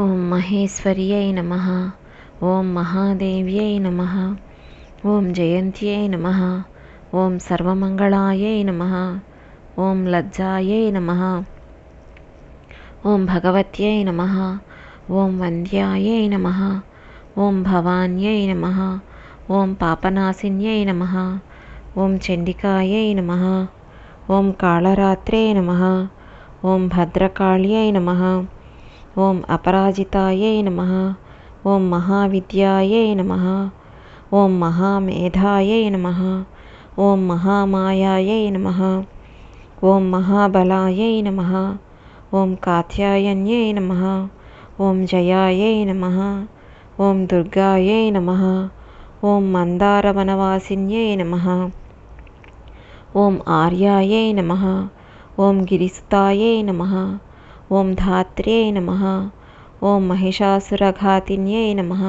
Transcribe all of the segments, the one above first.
ॐ महेश्वर्यै नमः ॐ महादेव्यै नमः ॐ जयन्त्यै नमः ॐ सर्वमङ्गलायै नमः ॐ लज्जायै नमः ॐ भगवत्यै नमः ॐ वन्द्यायै नमः ॐ भवान्यै नमः ॐ पापनाशिन्यै नमः ॐ चण्डिकायै नमः ॐ कालरात्रे नमः ॐ भद्रकाಳ್यै नमः ॐ अपराजितायै नमः ॐ महाविद्यायै नमः ॐ महामेधायै नमः ॐ महामायायै नमः ॐ महाबलायै नमः ॐ कात्यायन्यै नमः ॐ जयायै नमः ॐ दुर्गायै नमः ॐ मन्दारवनवासिन्यै नमः ॐ आर्यायै नमः ॐ गिरिस्तायै नमः ॐ धात्र्यै नमः ॐ महिषासुरघातिन्यै नमः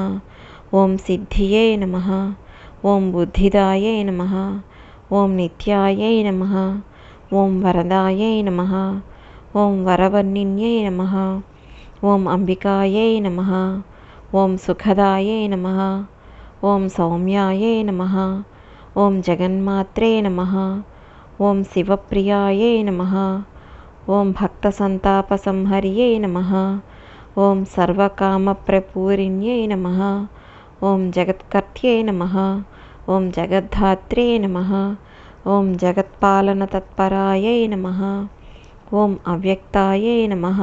ॐ सिद्धियै नमः ॐ बुद्धिदायै नमः ॐ नित्यायै नमः ॐ वरदायै नमः ॐ वरवर्णिन्यै नमः ॐ अम्बिकायै नमः ॐ सुखदायै नमः ॐ सौम्यायै नमः ॐ जगन्मात्रे नमः ॐ शिवप्रियायै नमः ॐ भक्तसन्तापसंहर्यै नमः ॐ सर्वकामप्रपूरिण्यै नमः ॐ जगत्कर्त्यै नमः ॐ जगद्धात्रे नमः ॐ जगत्पालनतत्परायै नमः ॐ अव्यक्तायै नमः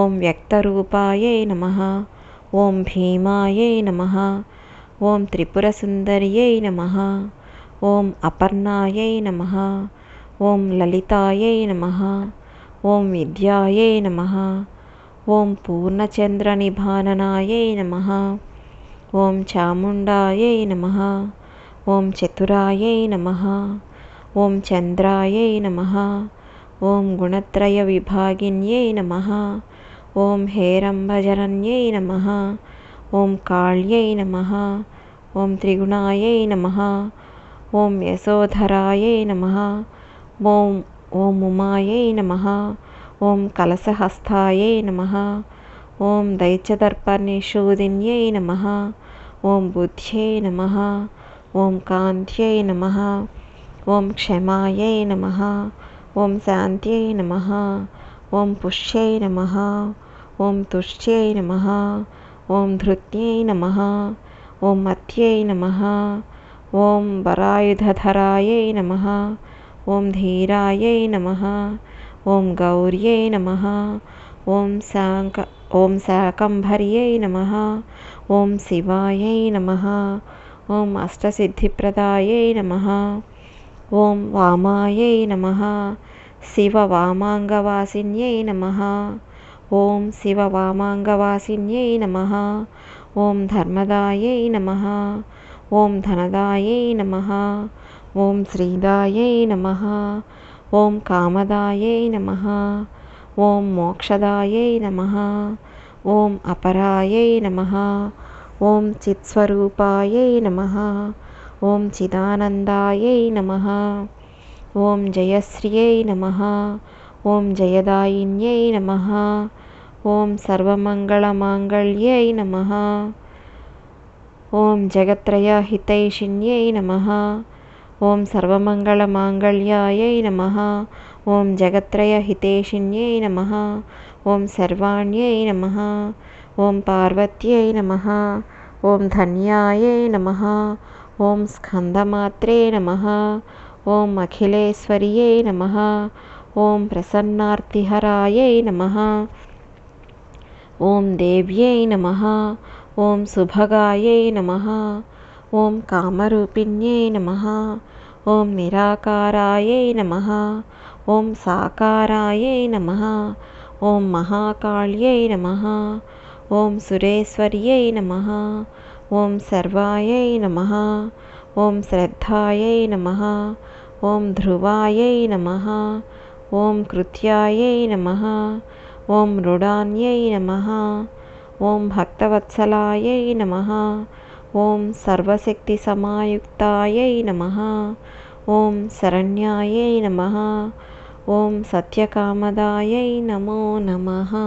ॐ व्यक्तरूपायै नमः ॐ भीमायै नमः ॐ त्रिपुरसुन्दर्यै नमः ॐ अपर्णायै नमः ॐ ललितायै नमः ॐ विद्यायै नमः ॐ पूर्णचन्द्रनिभाननायै नमः ॐ चामुण्डायै नमः ॐ चतुरायै नमः ॐ चन्द्रायै नमः ॐ गुणत्रयविभागिन्यै नमः ॐ हेरम्बजरन्यै नमः ॐ काಳ್यै नमः ॐ त्रिगुणायै नमः ॐ यशोधरायै नमः ॐ ॐ उमायै नमः ॐ कलशहस्तायै नमः ॐ दैत्यदर्पनिषूदिन्यै नमः ॐ बुद्ध्यै नमः ॐ कान्त्यै नमः ॐ क्षमायै नमः ॐ शान्त्यै नमः ॐ पुष्यै नमः ॐ तुष्ट्यै नमः ॐ धृत्यै नमः ॐ मत्यै नमः ॐ वरायुधधरायै नमः ॐ धीरायै नमः ॐ गौर्यै नमः ॐ शाङ्क ॐ शाकम्भर्यै नमः ॐ शिवायै नमः ॐ अष्टसिद्धिप्रदायै नमः ॐ वामायै नमः शिववामाङ्गवासिन्यै नमः ॐ शिववामाङ्गवासिन्यै नमः ॐ धर्मदायै नमः ॐ धनदायै नमः ॐ श्रीदायै नमः। ॐ कामदायै नमः। ॐ मोक्षदायै नमः। ॐ अपरायै नमः। ॐ चित्स्वरूपायै नमः। ॐ चिदानन्दायै नमः। ॐ जयश्रियै नमः। ॐ जयदायिन्यै नमः। ॐ सर्वमङ्गलमाङ्गल्यै नमः। ॐ जगत्त्रयहितैषिण्यै नमः ॐ सर्वमङ्गलमाङ्गल्यायै नमः ॐ जगत्त्रयहितेशिन्यै नमः ॐ सर्वाण्यै नमः ॐ पार्वत्यै नमः ॐ धन्यायै नमः ॐ स्कन्दमात्रे नमः ॐ अखिलेश्वर्यै नमः ॐ प्रसन्नार्तिहरायै नमः ॐ देव्यै नमः ॐ सुभगायै नमः ॐ कामरूपिण्यै नमः ॐ निराकारायै नमः ॐ साकारायै नमः ॐ महाकाल्यै नमः ॐ सुरेश्वर्यै नमः ॐ सर्वायै नमः ॐ श्रद्धायै नमः ॐ ध्रुवायै नमः ॐ कृत्यायै नमः ॐ मृडान्यै नमः ॐ भक्तवत्सलायै नमः ॐ सर्वशक्तिसमायुक्तायै नमः। ॐ शरण्यायै नमः। ॐ सत्यकामदायै नमो नमः